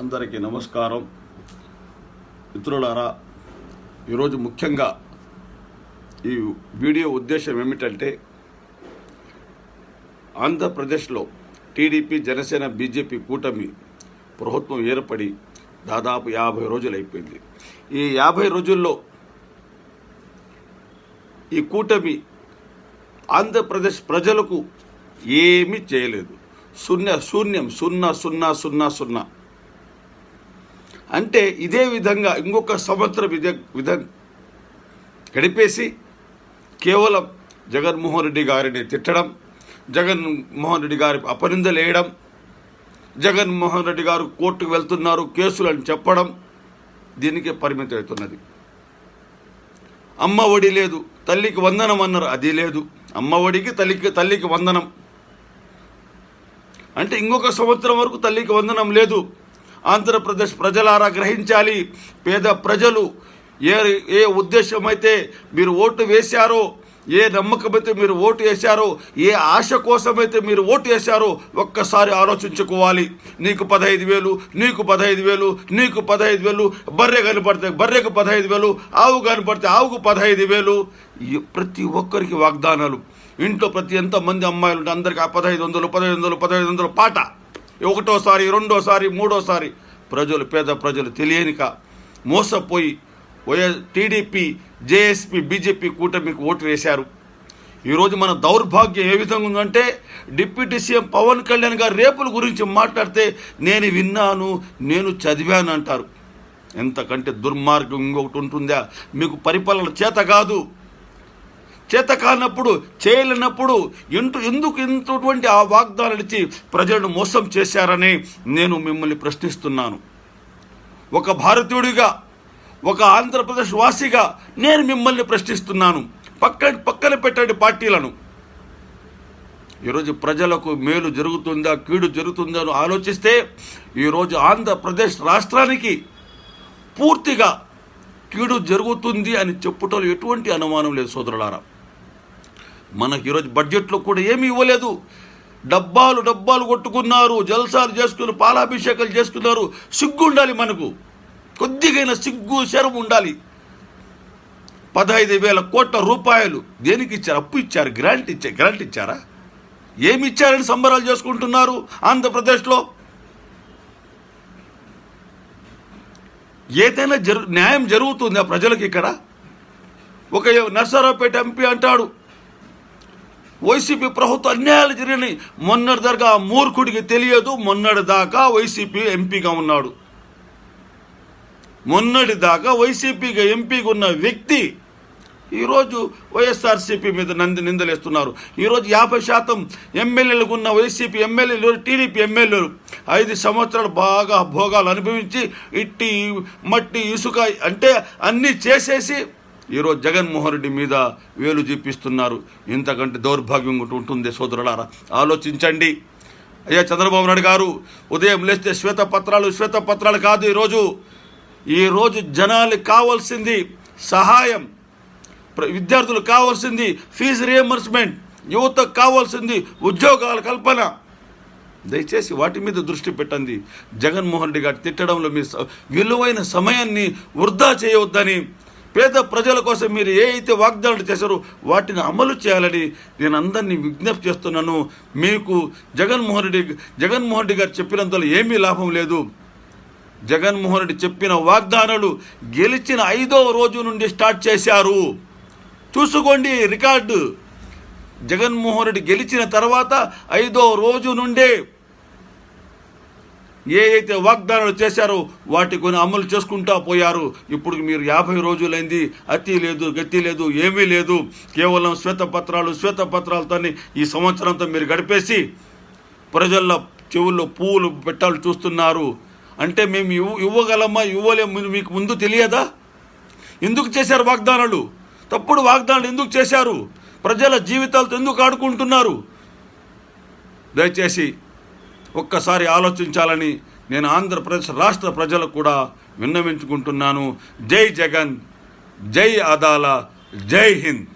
అందరికీ నమస్కారం. మిత్రులారా ఈరోజు ముఖ్యంగా ఈ వీడియో ఉద్దేశం ఏమిటంటే ఆంధ్రప్రదేశ్లో టీడీపీ జనసేన బీజేపీ కూటమి ప్రభుత్వం ఏర్పడి దాదాపు యాభై రోజులు అయిపోయింది ఈ యాభై రోజుల్లో ఈ కూటమి ఆంధ్రప్రదేశ్ ప్రజలకు ఏమీ చేయలేదు. శూన్య శూన్యం సున్నా సున్నా సున్నా సున్నా అంటే ఇదే విధంగా ఇంకొక సంవత్సరం ఇదే విధ గడిపేసి కేవలం జగన్మోహన్ రెడ్డి గారిని తిట్టడం జగన్మోహన్ రెడ్డి గారి అపనిందలేయడం జగన్మోహన్ రెడ్డి గారు కోర్టుకు వెళ్తున్నారు కేసులు అని చెప్పడం దీనికే పరిమితం అవుతున్నది. అమ్మ ఒడి లేదు తల్లికి వందనం అన్నారు అది లేదు. అమ్మ ఒడికి తల్లికి తల్లికి వందనం. అంటే ఇంకొక సంవత్సరం వరకు తల్లికి వందనం లేదు. ఆంధ్రప్రదేశ్ ప్రజలారా గ్రహించాలి. పేద ప్రజలు ఏ ఏ ఉద్దేశం అయితే మీరు ఓటు వేశారో ఏ నమ్మకమైతే మీరు ఓటు వేశారో ఏ ఆశ కోసమైతే మీరు ఓటు వేశారో ఒక్కసారి ఆలోచించుకోవాలి. నీకు పదహైదు వేలు నీకు పదహైదు వేలు నీకు పదహైదు వేలు బర్రె కనపడితే బర్రెకు పదహైదు వేలు ఆవు కనపడితే ఆవుకు పదహైదు వేలు ప్రతి ఒక్కరికి వాగ్దానాలు. ఇంట్లో ప్రతి ఎంతమంది అమ్మాయిలు ఉంటే అందరికీ ఆ పదహైదు వందలు పదహైదు వందలు పదహైదు వందలు పాట. ఒకటోసారి రెండోసారి మూడోసారి ప్రజలు పేద ప్రజలు తెలియనిక మోసపోయి వైఎస్ టీడీపీ జేఎస్పీ బీజేపీ కూటమికి ఓటు వేశారు. ఈరోజు మన దౌర్భాగ్యం ఏ విధంగా ఉందంటే డిప్యూటీ సీఎం పవన్ కళ్యాణ్ గారు రేపుల గురించి మాట్లాడితే నేను విన్నాను నేను చదివాను అంటారు. ఎంతకంటే దుర్మార్గం ఇంకొకటి ఉంటుందా? మీకు పరిపాలన చేత కాదు. చేత కానప్పుడు చేయలేనప్పుడు ఎంటు ఎందుకు ఇంతటువంటి ఆ వాగ్దానాలు ఇచ్చి ప్రజలను మోసం చేశారని నేను మిమ్మల్ని ప్రశ్నిస్తున్నాను. ఒక భారతీయుడిగా ఒక ఆంధ్రప్రదేశ్ వాసిగా నేను మిమ్మల్ని ప్రశ్నిస్తున్నాను. పక్క పక్కన పెట్టండి పార్టీలను. ఈరోజు ప్రజలకు మేలు జరుగుతుందా కీడు జరుగుతుందా అని ఆలోచిస్తే ఈరోజు ఆంధ్రప్రదేశ్ రాష్ట్రానికి పూర్తిగా కీడు జరుగుతుంది అని చెప్పుటలో ఎటువంటి అనుమానం లేదు సోదరులారా. మనకి ఈరోజు బడ్జెట్లో కూడా ఏమీ ఇవ్వలేదు. డబ్బాలు డబ్బాలు కొట్టుకున్నారు జల్సాలు చేసుకుని పాలాభిషేకాలు చేసుకున్నారు. సిగ్గు ఉండాలి మనకు. కొద్దిగైనా సిగ్గు శరం ఉండాలి. పదహైదు వేల కోట్ల రూపాయలు దేనికి ఇచ్చారు? అప్పు ఇచ్చారు గ్రాంట్ ఇచ్చారు గ్రాంట్ ఇచ్చారా? ఏమి ఇచ్చారని సంబరాలు చేసుకుంటున్నారు ఆంధ్రప్రదేశ్లో? ఏదైనా జరు న్యాయం జరుగుతుందా ప్రజలకు ఇక్కడ? ఒక నర్సరావుపేట ఎంపీ అంటాడు వైసీపీ ప్రభుత్వ అన్యాయాలు జరిగినాయి. మొన్నటి దాకా మూర్ఖుడికి తెలియదు. మొన్నటి దాకా వైసీపీ ఎంపీగా ఉన్నాడు. మొన్నటి దాకా వైసీపీగా ఎంపీగా ఉన్న వ్యక్తి ఈరోజు వైఎస్ఆర్సీపీ మీద నంది నిందలేస్తున్నారు. ఈరోజు యాభై శాతం ఎమ్మెల్యేలకు ఉన్న వైసీపీ ఎమ్మెల్యేలు టీడీపీ ఎమ్మెల్యేలు ఐదు సంవత్సరాలు బాగా భోగాలు అనుభవించి ఇట్టి మట్టి ఇసుక అంటే అన్నీ చేసేసి ఈరోజు జగన్మోహన్ రెడ్డి మీద వేలు చూపిస్తున్నారు. ఇంతకంటే దౌర్భాగ్యం ఉంటుంది సోదరులారా. ఆలోచించండి. అయ్యా చంద్రబాబు నాయుడు గారు ఉదయం లేస్తే శ్వేతపత్రాలు శ్వేతపత్రాలు కాదు ఈరోజు. ఈరోజు జనాలు కావాల్సింది సహాయం. ప్ర- కావాల్సింది ఫీజు రియంబర్స్మెంట్ యువతకు కావాల్సింది ఉద్యోగాల కల్పన. దయచేసి వాటి మీద దృష్టి పెట్టండి. జగన్మోహన్ రెడ్డి గారు తిట్టడంలో మీ స- విలువైన సమయాన్ని వృధా చేయవద్దని పేద ప్రజల కోసం మీరు ఏ అయితే వాగ్దానాలు చేశారో వాటిని అమలు చేయాలని నేను అందరినీ విజ్ఞప్తి చేస్తున్నాను. మీకు జగన్మోహన్ రెడ్డి జగన్మోహన్ రెడ్డి గారు చెప్పినంతలో ఏమీ లాభం లేదు. జగన్మోహన్ రెడ్డి చెప్పిన వాగ్దానాలు గెలిచిన ఐదో రోజు నుండి స్టార్ట్ చేశారు. చూసుకోండి రికార్డు. జగన్మోహన్ రెడ్డి గెలిచిన తర్వాత ఐదో రోజు నుండే ఏ అయితే వాగ్దానాలు చేశారో వాటి కొన్ని అమలు చేసుకుంటా పోయారు. ఇప్పుడు మీరు యాభై రోజులైంది. అతి లేదు గతి లేదు ఏమీ లేదు. కేవలం శ్వేతపత్రాలు శ్వేతపత్రాలతోని ఈ సంవత్సరంతో మీరు గడిపేసి ప్రజల చెవుల్లో పువ్వులు పెట్టాలి చూస్తున్నారు. అంటే మేము ఇవ్వ ఇవ్వగలమా ఇవ్వలేము మీకు ముందు తెలియదా? ఎందుకు చేశారు వాగ్దానాలు? తప్పుడు వాగ్దానాలు ఎందుకు చేశారు? ప్రజల జీవితాలతో ఎందుకు ఆడుకుంటున్నారు? దయచేసి ఒక్కసారి ఆలోచించాలని నేను ఆంధ్రప్రదేశ్ రాష్ట్ర ప్రజలకు కూడా విన్నవించుకుంటున్నాను. జై జగన్ జై అదాల జై హింద్.